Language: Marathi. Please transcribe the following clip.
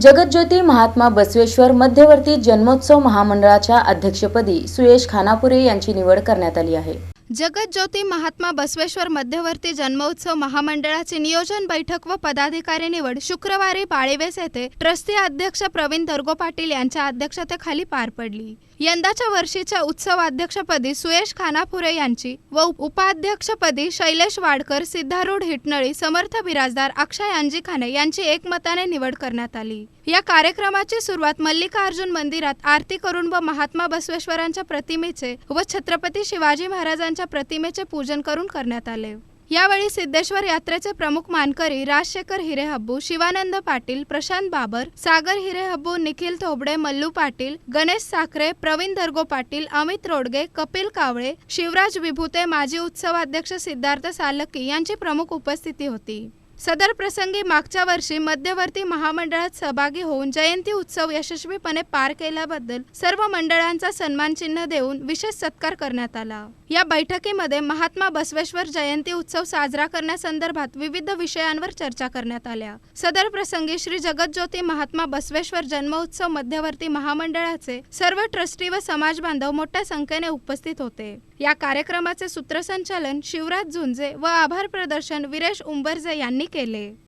जगज्योती महात्मा बसवेश्वर मध्यवर्ती जन्मोत्सव महामंडळाच्या अध्यक्षपदी सुयेश खानापुरे यांची निवड करण्यात आली आहे. जगज्योती महात्मा बसवेश्वर मध्यवर्ती जन्मोत्सव महामंडळाची नियोजन बैठक व पदाधिकारी निवड शुक्रवारी बाळेवेस येथे ट्रस्टी अध्यक्ष प्रवीण दर्गो पाटील यांच्या अध्यक्षतेखाली पार पडली. यंदाच्या वर्षीच्या उत्सव अध्यक्षपदी सुयश खानापुरे यांची व उपाध्यक्षपदी शैलेश वाडकर सिद्धारूढ हिटनळी समर्थ बिराजदार अक्षय अंजिखाने यांची एकमताने निवड करण्यात आली. या कार्यक्रमाची सुरुवात मल्लिकार्जुन मंदिरात आरती करून व महात्मा बसवेश्वरांच्या प्रतिमेचे व छत्रपती शिवाजी महाराजांच्या प्रतिमेचे पूजन करून करण्यात आले. यावेळी सिद्धेश्वर यात्रेचे प्रमुख मानकरी राजशेखर हिरेहब्बू शिवानंद पाटील प्रशांत बाबर सागर हिरेहब्बू निखिल थोबडे मल्लू पाटील गणेश साखरे प्रवीण दर्गो पाटील अमित रोडगे कपिल कावळे शिवराज विभूते माजी उत्सवाध्यक्ष सिद्धार्थ सालकी यांची प्रमुख उपस्थिती होती. सदर प्रसंगी मागच्या वर्षी मध्यवर्ती महामंडळात सहभागी होऊन जयंती उत्सव यशस्वीपणे पार केल्याबद्दल सर्व मंडळांचा सन्मान चिन्ह देऊन विशेष सत्कार करण्यात आला. या बैठकीमध्ये महात्मा बसवेश्वर जयंती उत्सव साजरा करण्यासंदर्भात विविध विषयांवर चर्चा करण्यात आल्या. सदर प्रसंगी श्री जगज्योती महात्मा बसवेश्वर जन्मोत्सव मध्यवर्ती महामंडळाचे सर्व ट्रस्टी व समाज बांधव मोठ्या संख्येने उपस्थित होते. या कार्यक्रमाचे सूत्रसंचालन शिवराज झुंजे व आभार प्रदर्शन विरेश उंबरजे यांनी केले.